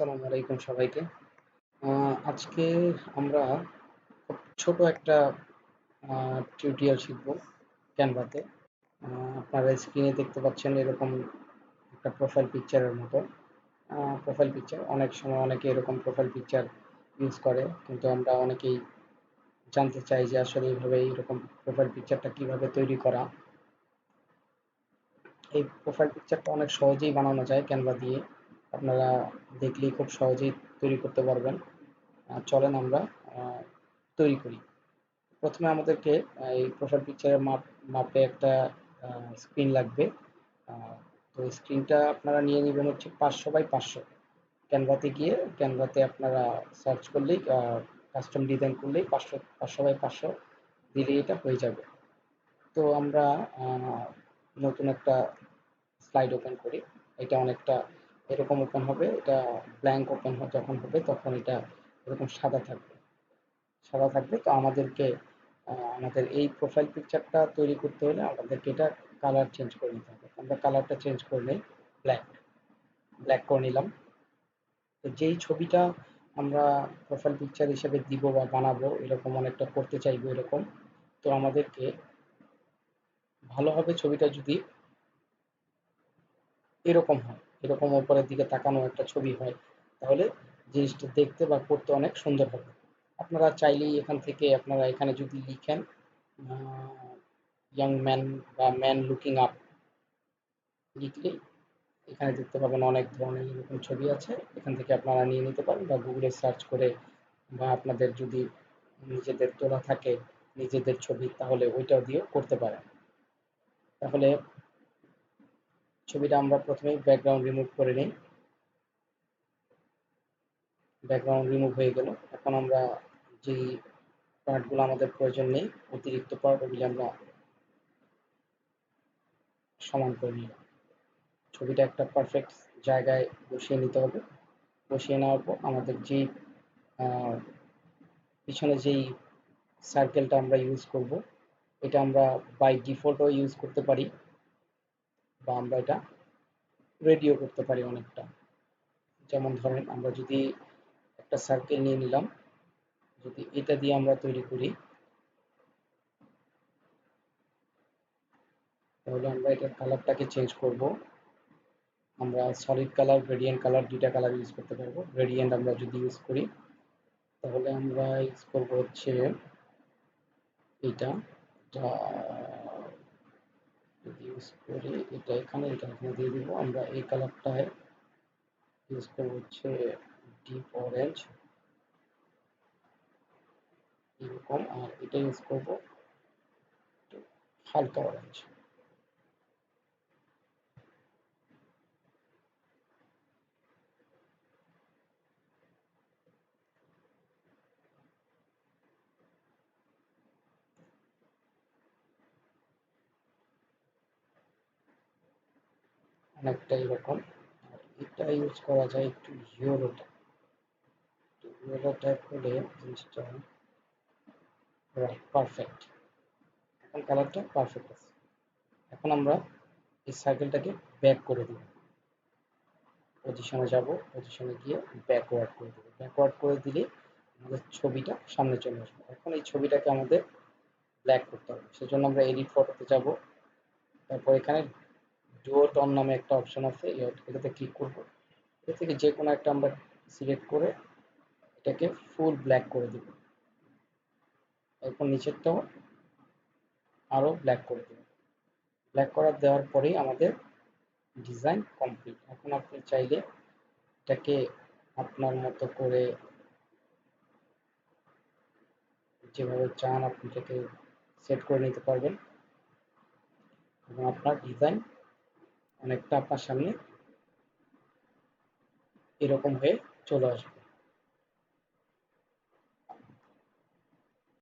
আসসালামু আলাইকুম সবাইকে। আজকে আমরা ছোট একটা টিউটোরিয়াল শিখব ক্যানভাতে আপনারা স্ক্রিনে দেখতে পাচ্ছেন এরকম একটা প্রোফাইল পিকচারের মতো। প্রোফাইল পিকচার অনেক সময় অনেকে এরকম প্রোফাইল পিকচার ইউজ করে, কিন্তু আমরা অনেকেই জানতে চাই যে আসলে এইভাবে এইরকম প্রোফাইল পিকচারটা কীভাবে তৈরি করা। এই প্রোফাইল পিকচারটা অনেক সহজেই বানানো যায় ক্যানভা দিয়ে। আপনারা দেখলেই খুব সহজেই তৈরি করতে পারবেন। চলেন আমরা তৈরি করি। প্রথমে আমাদেরকে এই প্রোফাইল পিকচারের মাপ, মাপে একটা স্ক্রিন লাগবে। তো স্ক্রিনটা আপনারা নিয়ে নেবেন হচ্ছে পাঁচশো বাই পাঁচশো। ক্যানভাতে গিয়ে, ক্যানভাতে আপনারা সার্চ করলেই কাস্টম ডিজাইন করলেই পাঁচশো পাঁচশো বাই পাঁচশো দিলেই এটা হয়ে যাবে। তো আমরা নতুন একটা স্লাইড ওপেন করি। এটা অনেকটা এরকম ওপেন হবে, এটা ব্ল্যাঙ্ক ওপেন যখন হবে তখন এটা এরকম সাদা থাকবে। সাদা থাকবে, তো আমাদেরকে আমাদের এই প্রোফাইল পিকচারটা তৈরি করতে হলে আমাদেরকে এটা কালার চেঞ্জ করে নিতে হবে। আমরা কালারটা চেঞ্জ করে নিই ব্ল্যাক ব্ল্যাক করে নিলাম। তো যেই ছবিটা আমরা প্রোফাইল পিকচার হিসেবে দিব বা বানাবো, এরকম অনেকটা করতে চাইব এরকম, তো আমাদেরকে ভালো হবে ছবিটা যদি এরকম হয় এরকম ওপরের দিকে তাকানো একটা ছবি হয়, তাহলে জিনিসটা দেখতে বা করতে অনেক সুন্দর হবে। আপনারা চাইলেই এখান থেকে আপনারা এখানে যদি লিখেন ইয়াং ম্যান বা ম্যান লুকিং আপ লিখলেই এখানে দেখতে পাবেন অনেক ধরনের এরকম ছবি আছে। এখান থেকে আপনারা নিয়ে নিতে পারেন বা গুগলে সার্চ করে বা আপনাদের যদি নিজেদের তোলা থাকে, নিজেদের ছবি, তাহলে ওইটাও দিয়েও করতে পারেন। তাহলে ছবিটা আমরা প্রথমেই ব্যাকগ্রাউন্ড রিমুভ করে নিই। ব্যাকগ্রাউন্ড রিমুভ হয়ে গেল। এখন আমরা যেই পার্টগুলো আমাদের প্রয়োজন নেই, অতিরিক্ত পার্ট ওগুলি আমরা সমান করে নিলাম। ছবিটা একটা পারফেক্ট জায়গায় বসিয়ে নিতে হবে। বসিয়ে নেওয়ার পর আমাদের যেই পিছনে যেই সার্কেলটা আমরা ইউজ করব, এটা আমরা বাই ডিফল্টও ইউজ করতে পারি। বা আমরা এটা রেডিও করতে পারি অনেকটা। যেমন ধরেন, আমরা যদি একটা সার্কেল নিয়ে নিলাম, যদি এটা দিয়ে আমরা তৈরি করি, তাহলে আমরা এটার কালারটাকে চেঞ্জ করব। আমরা সলিড কালার গ্রেডিয়েন্ট কালার দুইটা কালার ইউজ করতে পারব। গ্রেডিয়েন্ট আমরা যদি ইউজ করি, তাহলে আমরা ইউজ করব হচ্ছে এটা ইউজ করে এটা এখানে এটা এখানে দিয়ে দিব। আমরা এই কালারটায় ইউজ করব হচ্ছে ডিপ অরেঞ্জ এরকম, আর এটা ইউজ করব হালকা অরেঞ্জ অনেকটা এরকম। এটা ইউজ করা যায় একটু ইউরোটা ইউরো টাইপ হলে জিনিসটা রাইট পারফেক্ট এখন কালারটা পারফেক্ট আছে। এখন আমরা এই সার্কেলটাকে ব্যাক করে দেব পজিশনে যাব পজিশনে গিয়ে ব্যাকওয়ার্ড করে দেবো। ব্যাকওয়ার্ড করে দিলে আমাদের ছবিটা সামনে চলে আসবে। এখন এই ছবিটাকে আমাদের ব্ল্যাক করতে হবে। সেজন্য আমরা এডিট ফটোতে যাব। তারপর এখানে ডুয়ো টন নামে একটা অপশন আছে এটাতে ক্লিক করব। এটা থেকে যে কোনো একটা আমরা সিলেক্ট করে এটাকে ফুল ব্ল্যাক করে দেব। এরপর নিচেরটাও আরও ব্ল্যাক করে দেব। ব্ল্যাক করার দেওয়ার পরেই আমাদের ডিজাইন কমপ্লিট এখন আপনি চাইলে এটাকে আপনার মতো করে যেভাবে চান আপনি এটাকে সেট করে নিতে পারবেন। এবং আপনার ডিজাইন অনেকটা আপনার সামনে এরকম হয়ে চলে আসবে।